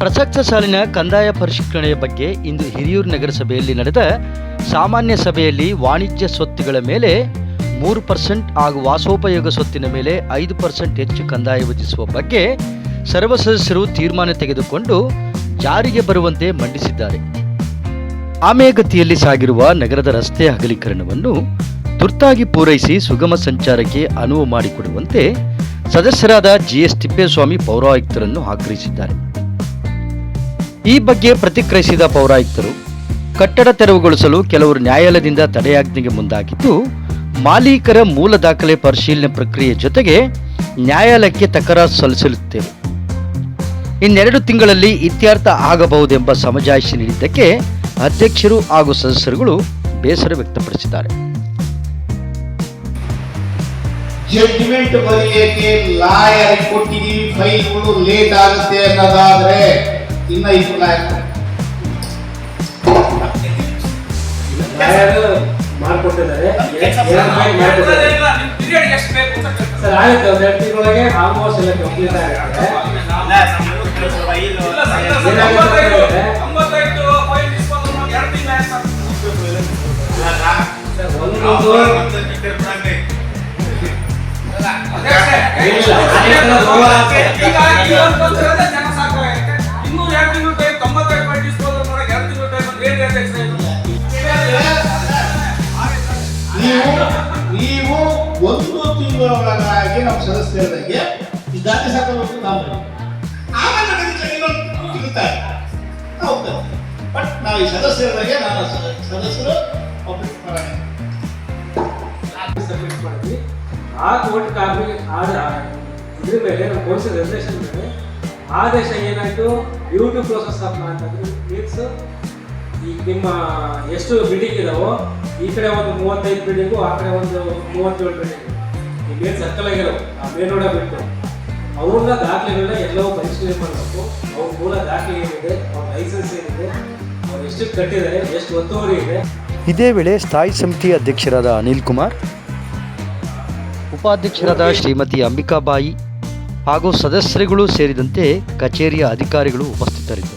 ಪ್ರಸಕ್ತ ಸಾಲಿನ ಕಂದಾಯ ಪರಿಷ್ಕರಣೆಯ ಬಗ್ಗೆ ಇಂದು ಹಿರಿಯೂರು ನಗರಸಭೆಯಲ್ಲಿ ನಡೆದ ಸಾಮಾನ್ಯ ಸಭೆಯಲ್ಲಿ ವಾಣಿಜ್ಯ ಸ್ವತ್ತುಗಳ ಮೇಲೆ ಮೂರು ಪರ್ಸೆಂಟ್ ಹಾಗೂ ವಾಸೋಪಯೋಗ ಸ್ವತ್ತಿನ ಮೇಲೆ ಐದು ಪರ್ಸೆಂಟ್ ಹೆಚ್ಚು ಕಂದಾಯ ವಿಧಿಸುವ ಬಗ್ಗೆ ಸರ್ವ ಸದಸ್ಯರು ತೀರ್ಮಾನ ತೆಗೆದುಕೊಂಡು ಜಾರಿಗೆ ಬರುವಂತೆ ಮಂಡಿಸಿದ್ದಾರೆ. ಆಮೆಗತಿಯಲ್ಲಿ ಸಾಗಿರುವ ನಗರದ ರಸ್ತೆ ಅಗಲೀಕರಣವನ್ನು ತುರ್ತಾಗಿ ಪೂರೈಸಿ ಸುಗಮ ಸಂಚಾರಕ್ಕೆ ಅನುವು ಮಾಡಿಕೊಡುವಂತೆ ಸದಸ್ಯರಾದ ಜಿಎಸ್ ತಿಪ್ಪೇಸ್ವಾಮಿ ಪೌರಾಯುಕ್ತರನ್ನು ಆಗ್ರಹಿಸಿದ್ದಾರೆ. ಈ ಬಗ್ಗೆ ಪ್ರತಿಕ್ರಿಯಿಸಿದ ಪೌರಾಯುಕ್ತರು, ಕಟ್ಟಡ ತೆರವುಗೊಳಿಸಲು ಕೆಲವರು ನ್ಯಾಯಾಲಯದಿಂದ ತಡೆಯಾಜ್ಞೆಗೆ ಮುಂದಾಗಿದ್ದು, ಮಾಲೀಕರ ಮೂಲ ದಾಖಲೆ ಪರಿಶೀಲನೆ ಪ್ರಕ್ರಿಯೆ ಜೊತೆಗೆ ನ್ಯಾಯಾಲಯಕ್ಕೆ ತಕರಾರು ಸಲ್ಲಿಸಲಿದ್ದೇವೆ. ಇನ್ನೆರಡು ತಿಂಗಳಲ್ಲಿ ಇತ್ಯರ್ಥ ಆಗಬಹುದೆಂಬ ಸಮಜಾಯಿಷಿ ನೀಡಿದ್ದಕ್ಕೆ ಅಧ್ಯಕ್ಷರು ಹಾಗೂ ಸದಸ್ಯರುಗಳು ಬೇಸರ ವ್ಯಕ್ತಪಡಿಸಿದ್ದಾರೆ. ಜಡ್ಜ್ಮೆಂಟ್ ಬರೆಯಕ್ಕೆ ಲಾಯರ್ ಕೊಟ್ಟಿದ್ದೀವಿ ಫೈಲ್ಗಳು ಲೇಟ್ ಆಗುತ್ತೆ ಅನ್ನೋದಾದ್ರೆ ಇನ್ನ ಲಾಯರ್ ಮಾಡ್ಕೊಟ್ಟಿದ್ದಾರೆ ಸರ್ ಆಗುತ್ತೆ ಒಂದು ಎರಡು ತಿಂಗಳೊಳಗೆ ಆಲ್ಮೋಸ್ಟ್ ಎಲ್ಲ ಕಂಪ್ಲೀಟ್ ಆಗುತ್ತೆ ಒಂದೊಂದು ಒಂದು ತಿಂಗಳೊಳಗಾಗಿ ನಮ್ಮ ಸದಸ್ಯರಿಗೆ ದಾಖಲೆ ಸಾಕೋದು ನಾವು ಆಮೇಲೆ. ಬಟ್ ನಾವು ಈ ಸದಸ್ಯರಿಗೆ ನಾನು ಸದಸ್ಯರು ಆ ಕೋರ್ಸಿದ ರೆಸಲ್ಯೂಷನ್ ಮೇಲೆ ಆದೇಶ ಏನಾಯ್ತು? ಯೂಟ್ಯೂಬ್ ಟು ಪ್ರೋಸೆಸ್ ಆಫ್ ಇದ್ರು. ಮೀನ್ಸ್ ಈಗ ನಿಮ್ಮ ಎಷ್ಟು ಬಿಲ್ಡಿಂಗ್ ಇದಾವೋ ಈ ಕಡೆ ಒಂದು ಮೂವತ್ತೈದು ಬಿಲ್ಡಿಂಗು ಆ ಕಡೆ ಒಂದು ಮೂವತ್ತೇಳು ಬಿಲ್ಡಿಂಗ್ ಮೇನ್ ಸರ್ಕಲ್ ಆಗಿರೋ ಆ ಮೇನ್ ರೋಡ ಬಿಟ್ಟು. ಅವ್ರನ್ನ ದಾಖಲೆಗಳನ್ನ ಎಲ್ಲವೂ ಪರಿಶೀಲನೆ ಮಾಡಬೇಕು. ಅವ್ರ ಮೂಲ ದಾಖಲೆ ಏನಿದೆ ಅವ್ರ ಲೈಸೆನ್ಸ್ ಏನಿದೆ ಅವ್ರು ಎಷ್ಟು ಕಟ್ಟಿದ್ದಾರೆ ಎಷ್ಟು ಒತ್ತುವರಿ ಇದೆ. ಇದೇ ವೇಳೆ ಸ್ಥಾಯಿ ಸಮಿತಿ ಅಧ್ಯಕ್ಷರಾದ ಅನಿಲ್ ಕುಮಾರ್ ಉಪಾಧ್ಯಕ್ಷರಾದ ಶ್ರೀಮತಿ ಅಂಬಿಕಾಬಾಯಿ ಹಾಗೂ ಸದಸ್ಯರುಗಳು ಸೇರಿದಂತೆ ಕಚೇರಿಯ ಅಧಿಕಾರಿಗಳು ಉಪಸ್ಥಿತರಿದ್ದರು.